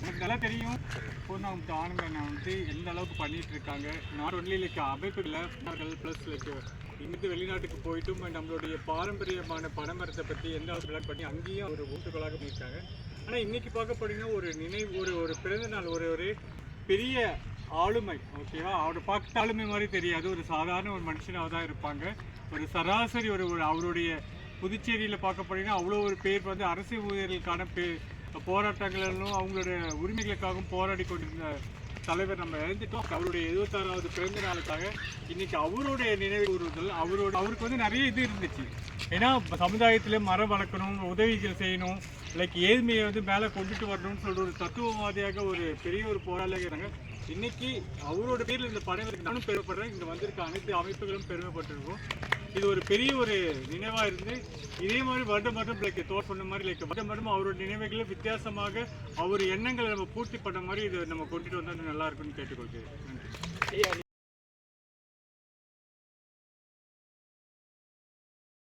எனக்கு நல்லா தெரியும். பூர்ணாமத்து ஆனந்தன் வந்து எந்த அளவுக்கு பண்ணிட்டு இருக்காங்க. நாட் ஒன்லி லைக் அமைப்புகள் ப்ளஸ் லைக் இங்கிருந்து வெளிநாட்டுக்கு போயிட்டும் நம்மளுடைய பாரம்பரியமான பனைமரத்தை பற்றி எந்த அளவுக்கு விளையாட் பண்ணி அங்கேயும் ஒரு ஊட்டுகளாக பண்ணியிருக்காங்க. ஆனால் இன்னைக்கு பார்க்க போனீங்கன்னா ஒரு நினைவு ஒரு ஒரு பிறந்த நாள் ஒரு ஒரு பெரிய ஆளுமை ஓகேவா அவரை பார்க்க ஆளுமை மாதிரி தெரியாது. ஒரு சாதாரண ஒரு மனுஷனாக தான் இருப்பாங்க. ஒரு சராசரி ஒரு ஒரு அவருடைய புதுச்சேரியில் பார்க்க போனீங்கன்னா அவ்வளோ ஒரு பேர் வந்து அரசு ஊழியர்களுக்கான பேர் போராட்டங்களிலும் அவங்களோட உரிமைகளுக்காகவும் போராடி கொண்டிருந்த தலைவர் நம்ம இழந்துட்டோம் அவருடைய எழுபத்தாறாவது பிறந்த நாளுக்காக இன்னைக்கு அவருடைய நினைவு கூறுதல் அவரோட அவருக்கு வந்து நிறைய இது இருந்துச்சு. ஏன்னா சமுதாயத்தில் மரம் வளர்க்கணும் உதவிகள் செய்யணும் லைக் ஏழ்மையை வந்து மேலே கொண்டுட்டு வரணும்னு சொல்கிற ஒரு தத்துவவாதியாக ஒரு பெரிய ஒரு போராளியாக இருக்காங்க இன்னைக்கு அவரோட பேரில் இந்த படம் நானும் பெருமைப்படுறேன். இங்கே வந்திருக்க அனைத்து அமைப்புகளும் பெருமைப்பட்டிருக்கோம். இது ஒரு பெரிய ஒரு நினைவாக இருந்து இதே மாதிரி வருடம் வருடம் லைக் தோட் பண்ண மாதிரி லைக் வருடம் வருடம் அவரோட நினைவுகளை வித்தியாசமாக அவர் எண்ணங்களை நம்ம பூர்த்தி பண்ண மாதிரி இதை நம்ம கொண்டுட்டு வந்தால் நல்லா இருக்கும்னு கேட்டுக்கொள்கிறேன். நன்றி.